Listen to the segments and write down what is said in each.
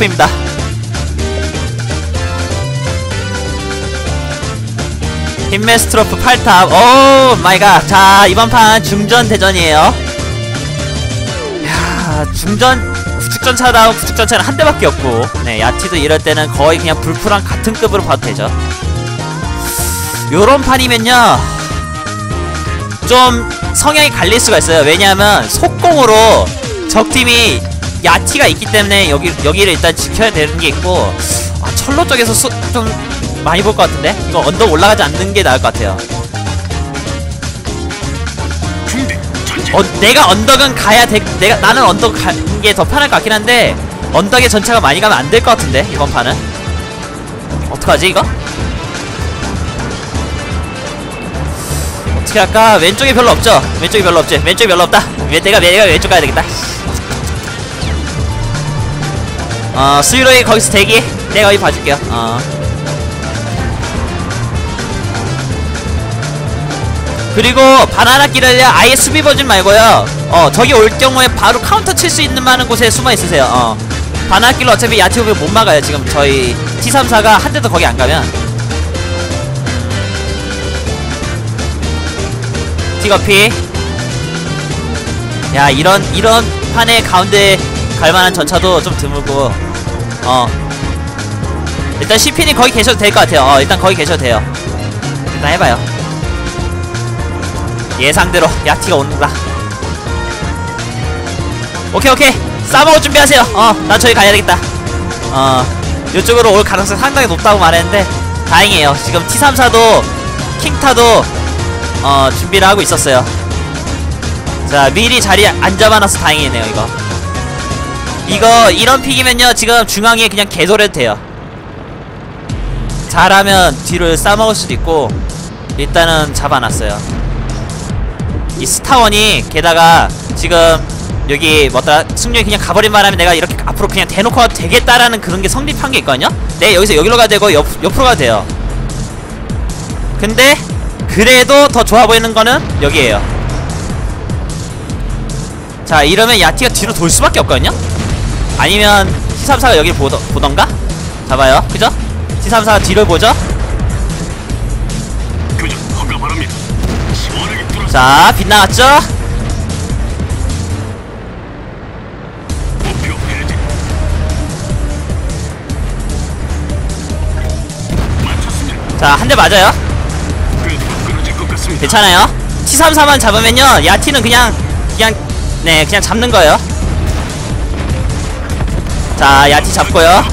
스트로프입니다. 힘맨 스트로프 8탑 오 마이갓. 자 이번 판 중전 대전이에요. 야 중전 구축전차다운 구축전차는 한 대밖에 없고. 네 야티도 이럴 때는 거의 그냥 불프랑 같은 급으로 봐도 되죠. 요런 판이면요. 좀 성향이 갈릴 수가 있어요. 왜냐하면 속공으로 적팀이 야티가 있기 때문에 여기, 여기를 일단 지켜야 되는 게 있고 아, 철로 쪽에서 수, 좀 많이 볼 것 같은데? 이거 언덕 올라가지 않는 게 나을 것 같아요 어, 내가 언덕은 가야 돼. 내가 나는 언덕 가는 게 더 편할 것 같긴 한데 언덕에 전차가 많이 가면 안 될 것 같은데 이번 판은 어떡하지 이거? 어떻게 할까? 왼쪽에 별로 없죠? 왼쪽에 별로 없지? 왼쪽에 별로 없다. 왜 내가 내가 왼쪽 가야 되겠다. 어 수유로이 거기서 대기. 내가 여기 봐줄게요. 어. 그리고 바나나 끼를요 아예 수비 버진 말고요 어 저기 올 경우에 바로 카운터 칠 수 있는 많은 곳에 숨어 있으세요 어 바나나 끼를 어차피 야채 오면 못 막아요 지금 저희 T34가 한 대도 거기 안 가면 티거피 야 이런 이런 판에 가운데 갈만한 전차도 좀 드물고 어. 일단 CP님 거기 계셔도 될 것 같아요. 어 일단 거기 계셔도 돼요. 일단 해봐요. 예상대로 야티가 온다 오케이 오케이. 싸먹을 준비하세요. 어난 저기 가야 되겠다. 어 이쪽으로 올 가능성이 상당히 높다고 말했는데 다행이에요. 지금 T34도 킹타도 어 준비를 하고 있었어요. 자 미리 자리에 안 잡아놔서 다행이네요 이거 이거 이런 픽이면요 지금 중앙에 그냥 개소리해도 돼요 잘하면 뒤를 싸먹을 수도 있고 일단은 잡아놨어요 이 스타원이 게다가 지금 여기 뭐다 승률이 그냥 가버린 바람에 내가 이렇게 앞으로 그냥 대놓고 가도 되겠다라는 그런 게 성립한 게 있거든요? 내 여기서 여기로 가도 되고 옆, 옆으로 가도 돼요 근데 그래도 더 좋아 보이는 거는 여기에요 자 이러면 야티가 뒤로 돌 수밖에 없거든요? 아니면 T34가 여기를 보더, 보던가? 잡아요 그죠? T34가 뒤를 보죠? 자 빗나갔죠? 자 한 대 맞아요 괜찮아요 T34만 잡으면요 야티는 그냥 그냥 네 그냥 잡는 거예요 자 야티 잡고요.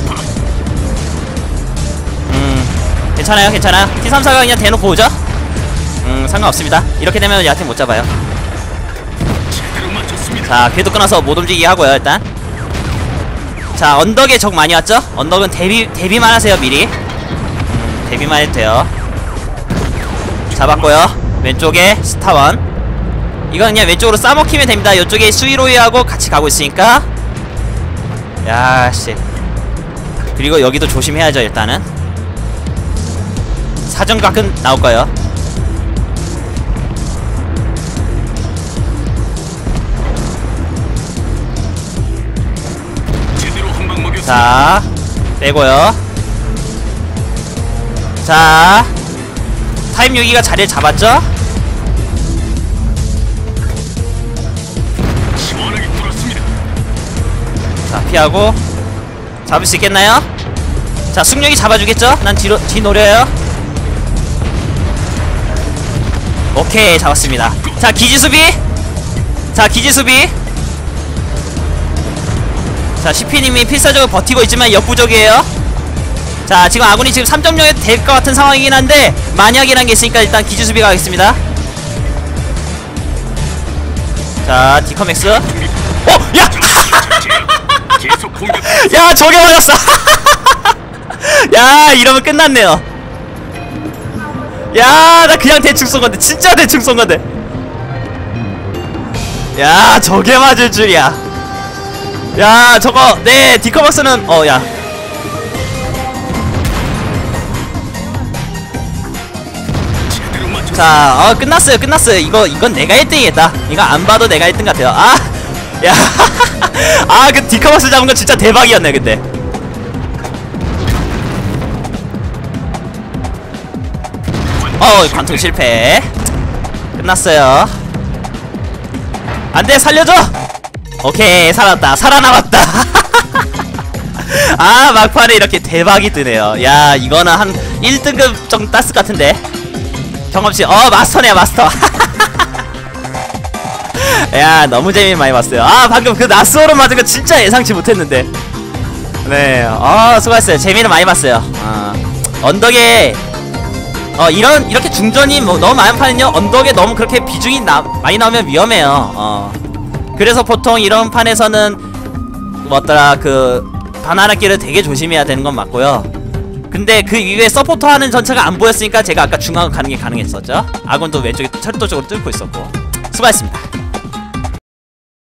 음 괜찮아요 괜찮아요 T34가 그냥 대놓고 오죠? 음 상관없습니다. 이렇게 되면 야티 못 잡아요. 자 궤도 끊어서 못 움직이게 하고요 일단. 자 언덕에 적 많이 왔죠? 언덕은 대비 대비만 하세요 미리. 음, 대비만 해도 돼요. 잡았고요. 왼쪽에 스타원. 이건 그냥 왼쪽으로 싸먹히면 됩니다. 이쪽에 수위로이하고 같이 가고 있으니까 야씨. 그리고 여기도 조심해야죠 일단은. 사정각은 나올 거예요? 제대로 한방 먹였습니다. 자 빼고요. 자 타임 6기가 자리를 잡았죠 피하고 잡을 수 있겠나요? 자 승력이 잡아주겠죠? 난 뒤로 뒤 노려요 오케이 잡았습니다 자 기지수비 자 기지수비 자 CP님이 필사적으로 버티고 있지만 역부족이에요 자 지금 아군이 지금 3.0에 될것 같은 상황이긴 한데 만약이란 게 있으니까 일단 기지수비 가겠습니다 자 디커맥스 어! 야! 저게 맞았어. 야 이러면 끝났네요. 야 나 그냥 대충 쏜 건데. 진짜 대충 쏜 건데. 야 저게 맞을 줄이야. 야 저거 네 디커박스는 어야. 자, 어, 끝났어요, 끝났어요. 이거, 이건 내가 1등이겠다. 이거 안 봐도 내가 1등 같아요. 아, 야, 아 그 디카박스 잡은 건 진짜 대박이었네 그때. 어 관통 실패. 끝났어요. 안돼 살려줘! 오케이 살았다. 살아남았다. 아 막판에 이렇게 대박이 뜨네요. 야 이거는 한 1등급 좀 땄을 것 같은데. 경험치 어 마스터네 마스터. 야 너무 재미 많이 봤어요. 아 방금 그 나스오로 맞은 거 진짜 예상치 못했는데. 네아 수고했어요. 재미는 많이 봤어요. 어, 언덕에 어 이런 이렇게 중전이 뭐 너무 많은 판은요 언덕에 너무 그렇게 비중이 나, 많이 나오면 위험해요. 어. 그래서 보통 이런 판에서는 뭐더라 그 바나나 길을 되게 조심해야 되는 건 맞고요. 근데 그 이후에 서포터 하는 전차가 안 보였으니까 제가 아까 중앙 가는 게 가능했었죠. 아군도 왼쪽에 철도 쪽으로 뚫고 있었고. 수고하셨습니다